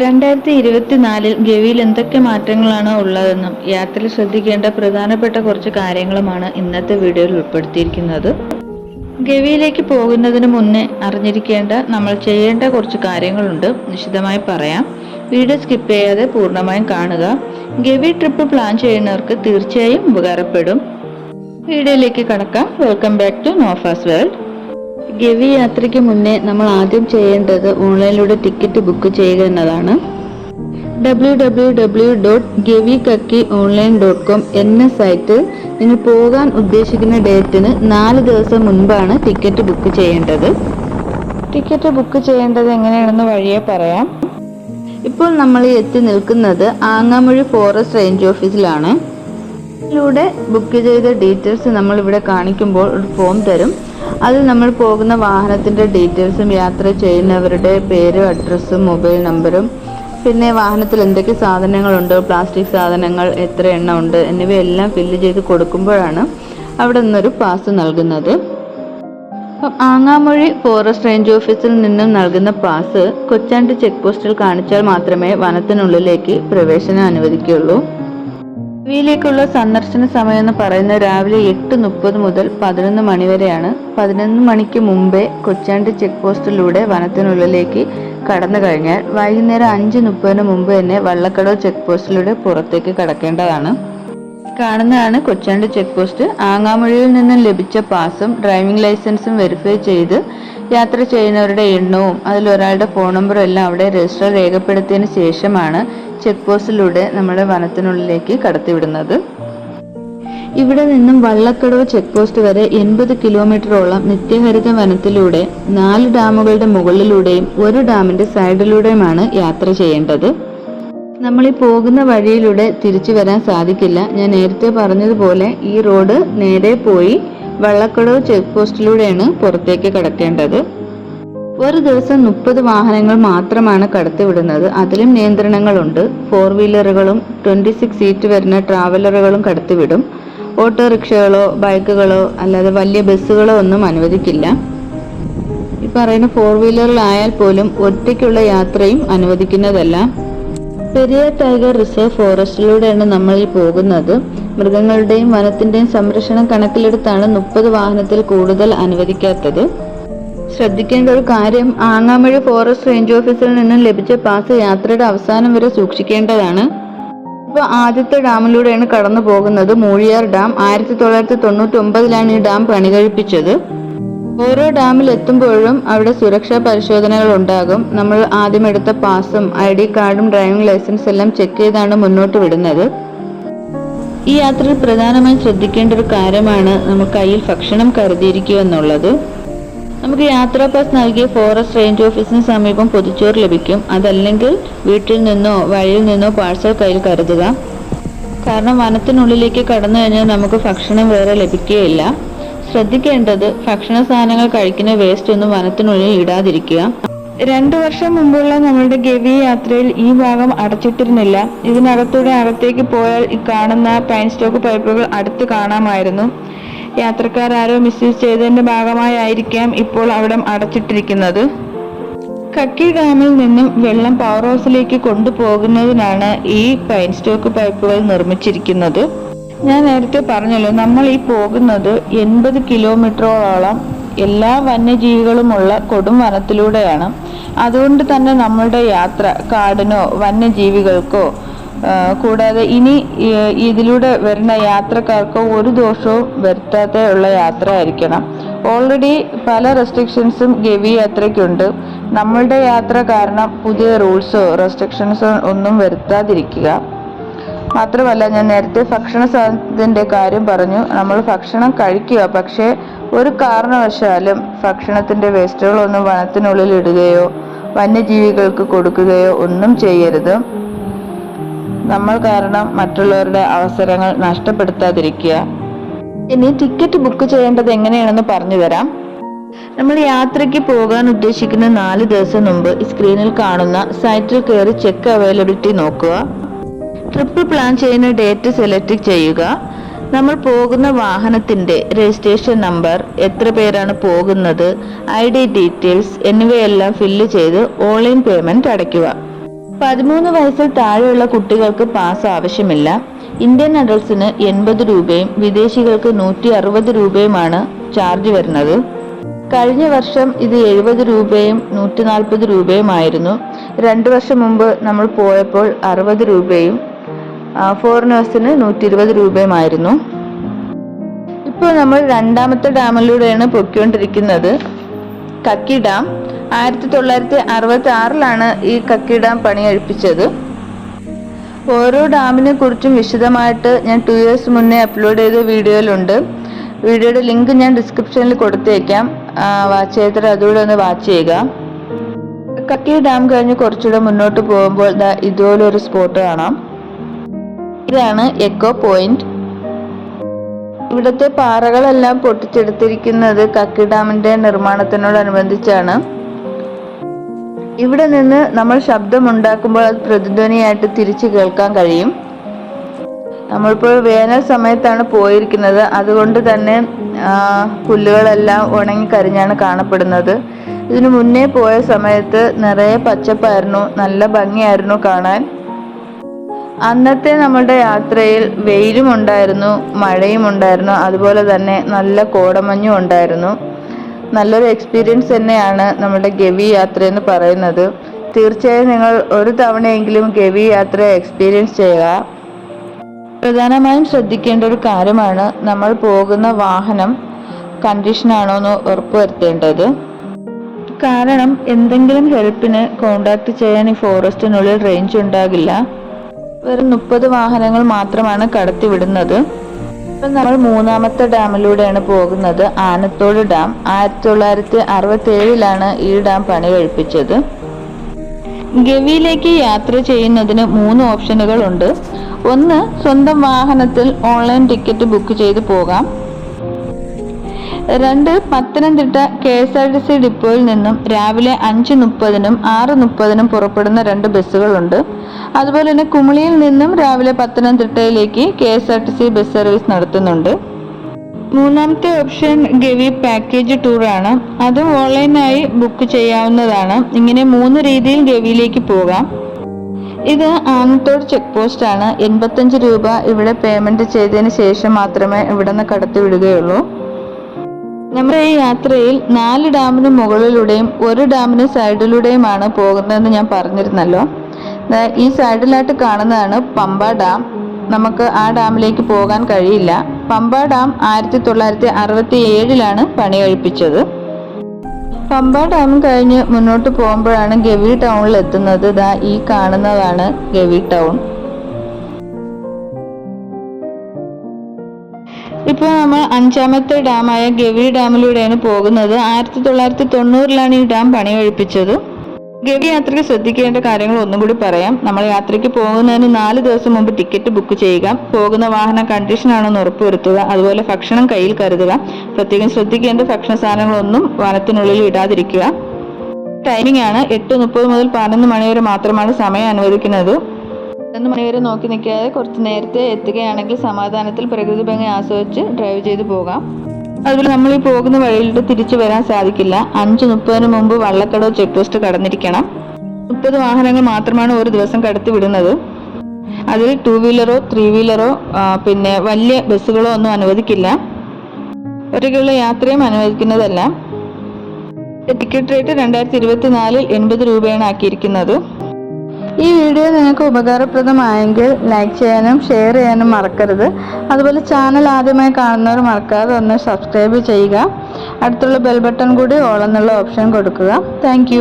രണ്ടായിരത്തി ഇരുപത്തിനാലിൽ ഗവിയിൽ എന്തൊക്കെ മാറ്റങ്ങളാണ് ഉള്ളതെന്നും യാത്രയിൽ ശ്രദ്ധിക്കേണ്ട പ്രധാനപ്പെട്ട കുറച്ച് കാര്യങ്ങളുമാണ് ഇന്നത്തെ വീഡിയോയിൽ ഉൾപ്പെടുത്തിയിരിക്കുന്നത്. ഗവിയിലേക്ക് പോകുന്നതിന് മുന്നേ അറിഞ്ഞിരിക്കേണ്ട നമ്മൾ ചെയ്യേണ്ട കുറച്ച് കാര്യങ്ങളുണ്ട്. വിശദമായി പറയാം. വീഡിയോ സ്കിപ്പ് ചെയ്യാതെ പൂർണമായും കാണുക. ഗവി ട്രിപ്പ് പ്ലാൻ ചെയ്യുന്നവർക്ക് തീർച്ചയായും ഉപകാരപ്പെടും. വീഡിയോയിലേക്ക് കടക്കാം. വെൽക്കം ബാക്ക് ടു നോഫാസ് വേൾഡ്. ഗവി യാത്രയ്ക്ക് മുന്നേ നമ്മൾ ആദ്യം ചെയ്യേണ്ടത് ഓൺലൈനിലൂടെ ടിക്കറ്റ് ബുക്ക് ചെയ്യുക എന്നതാണ്. W W W dot Gavi Kakki online dot com എന്ന സൈറ്റിൽ നിങ്ങൾ പോകാൻ ഉദ്ദേശിക്കുന്ന ഡേറ്റിന് നാല് ദിവസം മുൻപാണ് ടിക്കറ്റ് ബുക്ക് ചെയ്യേണ്ടത്. ടിക്കറ്റ് ബുക്ക് ചെയ്യേണ്ടത് എങ്ങനെയാണെന്ന് വഴിയെ പറയാം. ഇപ്പോൾ നമ്മൾ എത്തി നിൽക്കുന്നത് ആങ്ങാമൊഴി ഫോറസ്റ്റ് റേഞ്ച് ഓഫീസിലാണ്. ഇതിലൂടെ ബുക്ക് ചെയ്ത ഡീറ്റെയിൽസ് നമ്മൾ ഇവിടെ കാണിക്കുമ്പോൾ ഒരു ഫോം തരും. അതിൽ നമ്മൾ പോകുന്ന വാഹനത്തിന്റെ ഡീറ്റെയിൽസും യാത്ര ചെയ്യുന്നവരുടെ പേരും അഡ്രസ്സും മൊബൈൽ നമ്പറും. പിന്നെ വാഹനത്തിൽ എന്തൊക്കെ സാധനങ്ങളുണ്ട് പ്ലാസ്റ്റിക് സാധനങ്ങൾ എത്ര എണ്ണം ഉണ്ട് എന്നിവയെല്ലാം ഫില്ല് ചെയ്ത് കൊടുക്കുമ്പോഴാണ് അവിടെ നിന്നൊരു പാസ് നൽകുന്നത്. ആങ്ങാമൊഴി ഫോറസ്റ്റ് റേഞ്ച് ഓഫീസിൽ നിന്നും നൽകുന്ന പാസ് കൊച്ചാണ്ടി ചെക്ക് പോസ്റ്റിൽ കാണിച്ചാൽ മാത്രമേ വനത്തിനുള്ളിലേക്ക് പ്രവേശനം അനുവദിക്കുകയുള്ളൂ. ഇവയിലേക്കുള്ള സന്ദർശന സമയം എന്ന് പറയുന്നത് രാവിലെ എട്ട് മുപ്പത് മുതൽ പതിനൊന്ന് മണി വരെയാണ്. പതിനൊന്ന് മണിക്ക് മുമ്പേ കൊച്ചാണ്ടി ചെക്ക് പോസ്റ്റിലൂടെ വനത്തിനുള്ളിലേക്ക് കടന്നു കഴിഞ്ഞാൽ വൈകുന്നേരം അഞ്ച് മുപ്പതിന് മുമ്പ് തന്നെ വള്ളക്കടവ് ചെക്ക് പോസ്റ്റിലൂടെ പുറത്തേക്ക് കടക്കേണ്ടതാണ്. കാണുന്നതാണ് കൊച്ചാണ്ടി ചെക്ക് പോസ്റ്റ്. ആങ്ങാമൊഴിയിൽ നിന്നും ലഭിച്ച പാസും ഡ്രൈവിംഗ് ലൈസൻസും വെരിഫൈ ചെയ്ത് യാത്ര ചെയ്യുന്നവരുടെ എണ്ണവും അതിൽ ഒരാളുടെ ഫോൺ നമ്പറും എല്ലാം അവിടെ രജിസ്റ്റർ രേഖപ്പെടുത്തിയതിന് ശേഷമാണ് ചെക്ക് പോസ്റ്റിലൂടെ നമ്മുടെ വനത്തിനുള്ളിലേക്ക് കടത്തിവിടുന്നത്. ഇവിടെ നിന്നും വള്ളക്കടവ് ചെക്ക് പോസ്റ്റ് വരെ എൺപത് കിലോമീറ്ററോളം നിത്യഹരിത വനത്തിലൂടെ നാല് ഡാമുകളുടെ മുകളിലൂടെയും ഒരു ഡാമിന്റെ സൈഡിലൂടെയുമാണ് യാത്ര ചെയ്യേണ്ടത്. നമ്മൾ ഈ പോകുന്ന വഴിയിലൂടെ തിരിച്ചു വരാൻ സാധിക്കില്ല. ഞാൻ നേരത്തെ പറഞ്ഞതുപോലെ ഈ റോഡ് നേരെ പോയി വള്ളക്കടവ് ചെക്ക് പോസ്റ്റിലൂടെയാണ് പുറത്തേക്ക് കടക്കേണ്ടത്. ഒരു ദിവസം മുപ്പത് വാഹനങ്ങൾ മാത്രമാണ് കടത്തിവിടുന്നത്. അതിലും നിയന്ത്രണങ്ങളുണ്ട്. ഫോർ വീലറുകളും ട്വന്റി സിക്സ് സീറ്റ് വരുന്ന ട്രാവലറുകളും കടത്തിവിടും. ഓട്ടോറിക്ഷകളോ ബൈക്കുകളോ അല്ലാതെ വലിയ ബസ്സുകളോ ഒന്നും അനുവദിക്കില്ല. ഈ പറയുന്ന ഫോർ വീലറിലായാൽ പോലും ഒറ്റയ്ക്കുള്ള യാത്രയും അനുവദിക്കുന്നതല്ല. പെരിയ ടൈഗർ റിസർവ് ഫോറസ്റ്റിലൂടെയാണ് നമ്മൾ ഈ പോകുന്നത്. മൃഗങ്ങളുടെയും വനത്തിന്റെയും സംരക്ഷണം കണക്കിലെടുത്താണ് മുപ്പത് വാഹനത്തിൽ കൂടുതൽ അനുവദിക്കാത്തത്. ശ്രദ്ധിക്കേണ്ട ഒരു കാര്യം ആങ്ങാമഴി ഫോറസ്റ്റ് റേഞ്ച് ഓഫീസിൽ നിന്നും ലഭിച്ച പാസ് യാത്രയുടെ അവസാനം വരെ സൂക്ഷിക്കേണ്ടതാണ്. ഇപ്പൊ ആദ്യത്തെ ഡാമിലൂടെയാണ് കടന്നു പോകുന്നത് മൂഴിയാർ ഡാം. ആയിരത്തി തൊള്ളായിരത്തി തൊണ്ണൂറ്റി ഒമ്പതിലാണ് ഈ ഡാം പണികഴിപ്പിച്ചത് ഓരോ ഡാമിൽ എത്തുമ്പോഴും അവിടെ സുരക്ഷാ പരിശോധനകൾ ഉണ്ടാകും നമ്മൾ ആദ്യം എടുത്ത പാസും ഐ ഡി കാർഡും ഡ്രൈവിംഗ് ലൈസൻസ് എല്ലാം ചെക്ക് ചെയ്താണ് മുന്നോട്ട് വിടുന്നത്. ഈ യാത്രയിൽ പ്രധാനമായും ശ്രദ്ധിക്കേണ്ട ഒരു കാര്യമാണ് നമ്മൾ കയ്യിൽ ഭക്ഷണം കരുതിയിരിക്കുക എന്നുള്ളത്. നമുക്ക് യാത്രാ പാസ് നൽകിയ ഫോറസ്റ്റ് റേഞ്ച് ഓഫീസിന് സമീപം പൊതിച്ചോറ് ലഭിക്കും. അതല്ലെങ്കിൽ വീട്ടിൽ നിന്നോ വഴിയിൽ നിന്നോ പാഴ്സൽ കയ്യിൽ കരുതുക. കാരണം വനത്തിനുള്ളിലേക്ക് കടന്നു കഴിഞ്ഞാൽ നമുക്ക് ഭക്ഷണം വേറെ ലഭിക്കുകയില്ല. ശ്രദ്ധിക്കേണ്ടത് ഭക്ഷണ സാധനങ്ങൾ കഴിക്കുന്ന വേസ്റ്റ് ഒന്നും വനത്തിനുള്ളിൽ ഇടാതിരിക്കുക. രണ്ടു വർഷം മുമ്പുള്ള നമ്മളുടെ ഗവി യാത്രയിൽ ഈ ഭാഗം അടച്ചിട്ടിരുന്നില്ല. ഇതിനകത്തൂടെ അകത്തേക്ക് പോയാൽ ഈ കാണുന്ന പൈൻ സ്റ്റോക്ക് പൈപ്പുകൾ അടുത്ത് കാണാമായിരുന്നു. യാത്രക്കാരാരോ മിസ്യൂസ് ചെയ്തതിന്റെ ഭാഗമായിരിക്കാം ഇപ്പോൾ അവിടെ അടച്ചിട്ടിരിക്കുന്നത്. കക്കി ഡാമിൽ നിന്നും വെള്ളം പവർ ഹൗസിലേക്ക് കൊണ്ടുപോകുന്നതിനാണ് ഈ പൈൻ സ്റ്റോക്ക് പൈപ്പുകൾ നിർമ്മിച്ചിരിക്കുന്നത്. ഞാൻ നേരത്തെ പറഞ്ഞല്ലോ നമ്മൾ ഈ പോകുന്നത് എൺപത് കിലോമീറ്ററോളം എല്ലാ വന്യജീവികളുമുള്ള കൊടും വനത്തിലൂടെയാണ് അതുകൊണ്ട് തന്നെ നമ്മളുടെ യാത്ര കാടിനോ വന്യജീവികൾക്കോ കൂടാതെ ഇനി ഇതിലൂടെ വരുന്ന യാത്രക്കാർക്ക് ഒരു ദോഷവും വരുത്താത്ത ഉള്ള യാത്ര ആയിരിക്കണം. ഓൾറെഡി പല റെസ്ട്രിക്ഷൻസും ഗവി യാത്രയ്ക്കുണ്ട്. നമ്മളുടെ യാത്ര കാരണം പുതിയ റൂൾസോ റെസ്ട്രിക്ഷൻസോ ഒന്നും വരുത്താതിരിക്കുക. മാത്രമല്ല ഞാൻ നേരത്തെ ഭക്ഷണ സാധനത്തിന്റെ കാര്യം പറഞ്ഞു. നമ്മൾ ഭക്ഷണം കഴിക്കുക. പക്ഷേ ഒരു കാരണവശാലും ഭക്ഷണത്തിന്റെ വേസ്റ്റുകളൊന്നും വനത്തിനുള്ളിൽ ഇടുകയോ വന്യജീവികൾക്ക് കൊടുക്കുകയോ ഒന്നും ചെയ്യരുത്. നമ്മൾ കാരണം മറ്റുള്ളവരുടെ അവസരങ്ങൾ നഷ്ടപ്പെടുത്താതിരിക്കുക. ഇനി ടിക്കറ്റ് ബുക്ക് ചെയ്യേണ്ടത് എങ്ങനെയാണെന്ന് പറഞ്ഞു തരാം. നമ്മൾ യാത്രയ്ക്ക് പോകാൻ ഉദ്ദേശിക്കുന്ന നാല് ദിവസം മുമ്പ് സ്ക്രീനിൽ കാണുന്ന സൈറ്റിൽ കയറി ചെക്ക് അവൈലബിലിറ്റി നോക്കുക. ട്രിപ്പ് പ്ലാൻ ചെയ്യുന്ന ഡേറ്റ് സെലക്ട് ചെയ്യുക. നമ്മൾ പോകുന്ന വാഹനത്തിന്റെ രജിസ്ട്രേഷൻ നമ്പർ എത്ര പേരാണ് പോകുന്നത് ഐ ഡി ഡീറ്റെയിൽസ് എന്നിവയെല്ലാം ഫില്ല് ചെയ്ത് ഓൺലൈൻ പേയ്മെന്റ് അടയ്ക്കുക. പതിമൂന്ന് വയസ്സിൽ താഴെയുള്ള കുട്ടികൾക്ക് പാസ് ആവശ്യമില്ല. ഇന്ത്യൻ അഡൾട്ട്സിന് എൺപത് രൂപയും വിദേശികൾക്ക് നൂറ്റി അറുപത് രൂപയുമാണ് ചാർജ് വരുന്നത്. കഴിഞ്ഞ വർഷം ഇത് എഴുപത് രൂപയും നൂറ്റി നാൽപ്പത് രൂപയുമായിരുന്നു. രണ്ട് വർഷം മുമ്പ് നമ്മൾ പോയപ്പോൾ അറുപത് രൂപയും ഫോറിനേഴ്സിന് നൂറ്റി ഇരുപത് രൂപയുമായിരുന്നു. ഇപ്പോൾ നമ്മൾ രണ്ടാമത്തെ ഡാമിലൂടെയാണ് പൊയ്ക്കൊണ്ടിരിക്കുന്നത്. കക്കി ഡാം ആയിരത്തി തൊള്ളായിരത്തി അറുപത്തി ആറിലാണ് ഈ കക്കി ഡാം പണി കഴിപ്പിച്ചത് ഓരോ ഡാമിനെ കുറിച്ചും വിശദമായിട്ട് ഞാൻ ടു ഇയേഴ്സ് മുന്നേ അപ്ലോഡ് ചെയ്ത വീഡിയോയിലുണ്ട്. വീഡിയോയുടെ ലിങ്ക് ഞാൻ ഡിസ്ക്രിപ്ഷനിൽ കൊടുത്തേക്കാം. വാച്ച് ചെയ്തിട്ട് അതുകൂടെ ഒന്ന് വാച്ച് ചെയ്യുക. കക്കി ഡാം കഴിഞ്ഞ് കുറച്ചുകൂടെ മുന്നോട്ട് പോകുമ്പോൾ ഇതുപോലെ ഒരു സ്പോട്ട് കാണാം. ഇതാണ് എക്കോ പോയിന്റ് ഇവിടുത്തെ പാറകളെല്ലാം പൊട്ടിച്ചെടുത്തിരിക്കുന്നത് കക്കി ഡാമിന്റെ നിർമ്മാണത്തിനോടനുബന്ധിച്ചാണ്. ഇവിടെ നിന്ന് നമ്മൾ ശബ്ദമുണ്ടാക്കുമ്പോൾ അത് പ്രതിധ്വനിയായിട്ട് തിരിച്ചു കേൾക്കാൻ കഴിയും. നമ്മളിപ്പോൾ വേനൽ സമയത്താണ് പോയിരിക്കുന്നത്. അതുകൊണ്ട് തന്നെ പുല്ലുകളെല്ലാം ഉണങ്ങി കരിഞ്ഞാണ് കാണപ്പെടുന്നത്. ഇതിനു മുന്നേ പോയ സമയത്ത് നിറയെ പച്ചപ്പായിരുന്നു. നല്ല ഭംഗിയായിരുന്നു കാണാൻ. അന്നത്തെ നമ്മളുടെ യാത്രയിൽ വെയിലും ഉണ്ടായിരുന്നു മഴയും ഉണ്ടായിരുന്നു. അതുപോലെ തന്നെ നല്ല കോടമഞ്ഞും ഉണ്ടായിരുന്നു. നല്ലൊരു എക്സ്പീരിയൻസ് തന്നെയാണ് നമ്മുടെ ഗവി യാത്ര എന്ന് പറയുന്നത്. തീർച്ചയായും നിങ്ങൾ ഒരു തവണയെങ്കിലും ഗവി യാത്ര എക്സ്പീരിയൻസ് ചെയ്യുക. പ്രധാനമായും ശ്രദ്ധിക്കേണ്ട ഒരു കാര്യമാണ് നമ്മൾ പോകുന്ന വാഹനം കണ്ടീഷനാണോ എന്ന് ഉറപ്പുവരുത്തേണ്ടത്. കാരണം എന്തെങ്കിലും ഹെൽപ്പിന് കോണ്ടാക്ട് ചെയ്യാൻ ഈ ഫോറസ്റ്റിനുള്ളിൽ റേഞ്ച് ഉണ്ടാകില്ല. വെറും മുപ്പത് വാഹനങ്ങൾ മാത്രമാണ് കടത്തിവിടുന്നത്. ഇപ്പം നമ്മൾ മൂന്നാമത്തെ ഡാമിലൂടെയാണ് പോകുന്നത്. ആനത്തോട് ഡാം. ആയിരത്തി തൊള്ളായിരത്തി അറുപത്തി ഏഴിലാണ് ഈ ഡാം പണി കഴിപ്പിച്ചത്. ഗവിയിലേക്ക് യാത്ര ചെയ്യുന്നതിന് മൂന്ന് ഓപ്ഷനുകൾ ഉണ്ട്. ഒന്ന് സ്വന്തം വാഹനത്തിൽ ഓൺലൈൻ ടിക്കറ്റ് ബുക്ക് ചെയ്ത് പോകാം. രണ്ട് Pathanamthitta K S R T C ഡിപ്പോയിൽ നിന്നും രാവിലെ അഞ്ച് മുപ്പതിനും ആറ് മുപ്പതിനും പുറപ്പെടുന്ന രണ്ട് ബസ്സുകളുണ്ട്. അതുപോലെ തന്നെ കുമളിയിൽ നിന്നും രാവിലെ പത്തനംതിട്ടയിലേക്ക് K S R T C bus service നടത്തുന്നുണ്ട്. മൂന്നാമത്തെ ഓപ്ഷൻ ഗവി പാക്കേജ് ടൂർ ആണ്. അതും ഓൺലൈനായി ബുക്ക് ചെയ്യാവുന്നതാണ്. ഇങ്ങനെ മൂന്ന് രീതിയിൽ ഗവിയിലേക്ക് പോകാം. ഇത് ആനത്തോട് ചെക്ക് പോസ്റ്റ് ആണ്. എൺപത്തഞ്ച് രൂപ ഇവിടെ പേയ്മെന്റ് ചെയ്തതിന് ശേഷം മാത്രമേ ഇവിടെ നിന്ന് കടത്തി വിടുകയുള്ളൂ നമ്മുടെ ഈ യാത്രയിൽ നാല് ഡാമിന് മുകളിലൂടെയും ഒരു ഡാമിന് സൈഡിലൂടെയുമാണ് പോകുന്നതെന്ന് ഞാൻ പറഞ്ഞിരുന്നല്ലോ. ഈ സൈഡിലായിട്ട് കാണുന്നതാണ് പമ്പ ഡാം. നമുക്ക് ആ ഡാമിലേക്ക് പോകാൻ കഴിയില്ല. പമ്പ ഡാം ആയിരത്തി തൊള്ളായിരത്തി അറുപത്തി ഏഴിലാണ് പണി കഴിപ്പിച്ചത് പമ്പ ഡാം കഴിഞ്ഞ് മുന്നോട്ട് പോകുമ്പോഴാണ് ഗവി ടൗണിൽ എത്തുന്നത് ഇതാ ഈ കാണുന്നതാണ് ഗവി ടൗൺ. ഇപ്പോൾ നമ്മൾ അഞ്ചാമത്തെ ഡാമായ ഗവി ഡാമിലൂടെയാണ് പോകുന്നത്. ആയിരത്തി തൊള്ളായിരത്തി തൊണ്ണൂറിലാണ് ഈ ഡാം പണി കഴിപ്പിച്ചത് ഗവി യാത്രയ്ക്ക് ശ്രദ്ധിക്കേണ്ട കാര്യങ്ങൾ ഒന്നും കൂടി പറയാം. നമ്മൾ യാത്രയ്ക്ക് പോകുന്നതിന് നാല് ദിവസം മുമ്പ് ടിക്കറ്റ് ബുക്ക് ചെയ്യുക. പോകുന്ന വാഹനം കണ്ടീഷൻ ആണെന്ന് ഉറപ്പുവരുത്തുക. അതുപോലെ ഭക്ഷണം കയ്യിൽ കരുതുക. പ്രത്യേകം ശ്രദ്ധിക്കേണ്ട ഭക്ഷണ സാധനങ്ങളൊന്നും വനത്തിനുള്ളിൽ ഇടാതിരിക്കുക. ടൈമിംഗ് ആണ്. എട്ട് മുപ്പത് മുതൽ പതിനൊന്ന് മണി വരെ മാത്രമാണ് സമയം അനുവദിക്കുന്നത്. പതിനൊന്ന് മണി വരെ നോക്കി നിൽക്കാതെ കുറച്ച് നേരത്തെ എത്തുകയാണെങ്കിൽ സമാധാനത്തിൽ പ്രകൃതി ഭംഗി ആസ്വദിച്ച് ഡ്രൈവ് ചെയ്ത് പോകാം. അതുപോലെ നമ്മൾ ഈ പോകുന്ന വഴിയിലിട്ട് തിരിച്ചു വരാൻ സാധിക്കില്ല. അഞ്ച് മുപ്പതിന് മുമ്പ് വള്ളക്കടവ് ചെക്ക് പോസ്റ്റ് കടന്നിരിക്കണം. മുപ്പത് വാഹനങ്ങൾ മാത്രമാണ് ഒരു ദിവസം കടത്തി വിടുന്നത്. അതിൽ ടൂ വീലറോ ത്രീ വീലറോ പിന്നെ വലിയ ബസ്സുകളോ ഒന്നും അനുവദിക്കില്ല. ഒറ്റയ്ക്കുള്ള യാത്രയും അനുവദിക്കുന്നതല്ല. ടിക്കറ്റ് റേറ്റ് രണ്ടായിരത്തി ഇരുപത്തി നാലിൽ എൺപത് രൂപയാണ് ആക്കിയിരിക്കുന്നത്. ഈ വീഡിയോ നിങ്ങൾക്ക് ഉപകാരപ്രദമായെങ്കിൽ ലൈക്ക് ചെയ്യാനും ഷെയർ ചെയ്യാനും മറക്കരുത്. അതുപോലെ ചാനൽ ആദ്യമായി കാണുന്നവർ മറക്കാതെ ഒന്ന് സബ്സ്ക്രൈബ് ചെയ്യുക. അടുത്തുള്ള ബെൽ ബട്ടൺ കൂടി ഓൾ എന്നുള്ള ഓപ്ഷൻ കൊടുക്കുക. താങ്ക്